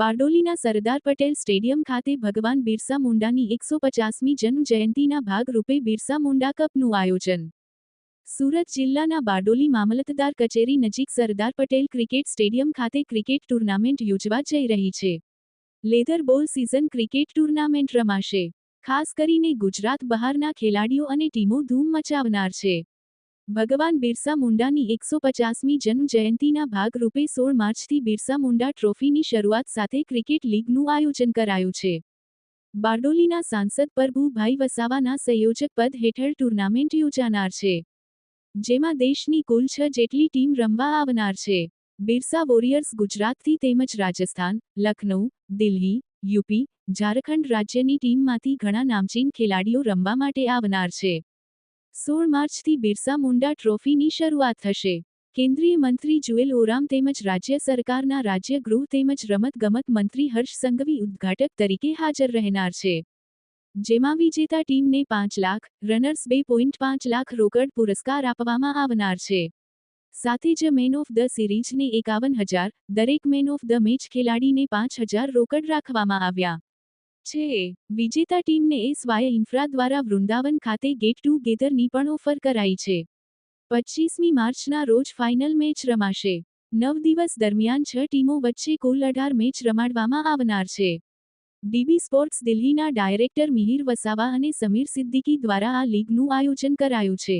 બારડોલીના Sardar Patel stadium ખાતે ભગવાન બિરસા મુંડાની એકસો પચાસમી જન્મ ભાગરૂપે બિરસા મુંડા કપનું આયોજન. સુરત જિલ્લાના બારડોલી મામલતદાર કચેરી નજીક સરદાર પટેલ ક્રિકેટ સ્ટેડિયમ ખાતે ક્રિકેટ ટુર્નામેન્ટ યોજવા જઈ રહી છે. લેધર બોલ સિઝન ક્રિકેટ ટુર્નામેન્ટ રમાશે. ખાસ કરીને ગુજરાત બહારના ખેલાડીઓ અને ટીમો ધૂમ મચાવનાર છે. ભગવાન બિરસા મુંડાની એકસો પચાસમી જન્મ જયંતિના ભાગરૂપે સોળ માર્ચથી બિરસા મુંડા ટ્રોફીની શરૂઆત સાથે ક્રિકેટ લીગનું આયોજન કરાયું છે. બારડોલીના સાંસદ પ્રભુભાઈ વસાવાના સંયોજક પદ હેઠળ ટુર્નામેન્ટ યોજાનાર છે. જેમાં દેશની કુલ છ જેટલી ટીમ રમવા આવનાર છે. બિરસા વોરિયર્સ ગુજરાતથી તેમજ રાજસ્થાન, લખનઉ, દિલ્હી, યુપી, ઝારખંડ રાજ્યની ટીમમાંથી ઘણા નામચીન ખેલાડીઓ રમવા માટે આવનાર છે. સોળ માર્ચથી બિરસા મુંડા ટ્રોફીની શરૂઆત થશે. કેન્દ્રીય મંત્રી જુએલ ઓરામ તેમજ રાજ્ય સરકારના રાજ્ય ગૃહ તેમજ રમતગમત મંત્રી હર્ષ સંઘવી ઉદ્ઘાટક તરીકે હાજર રહેનાર છે. જેમાં વિજેતા ટીમને પાંચ લાખ, રનર્સ બે પોઈન્ટ પાંચ લાખ રોકડ પુરસ્કાર આપવામાં આવનાર છે. સાથે જ મેન ઓફ ધ સિરીઝને એકાવન હજાર, દરેક મેન ઓફ ધ મેચ ખેલાડીને પાંચ હજાર રોકડ રાખવામાં આવ્યા. છે. વિજેતા ટીમને એસ વાય ઇન્ફ્રા દ્વારા વૃંદાવન ખાતે ગેટ ટુગેધરની પણ ઓફર કરાઈ છે. પચ્ચીસમી માર્ચના રોજ ફાઇનલ મેચ રમાશે. નવ દિવસ દરમિયાન છ ટીમો વચ્ચે કુલ અઢાર મેચ રમાડવામાં આવનાર છે. ડીબી સ્પોર્ટ્સ દિલ્હીના ડાયરેક્ટર મિહિર વસાવા અને સમીર સિદ્દીકી દ્વારા આ લીગનું આયોજન કરાયું છે.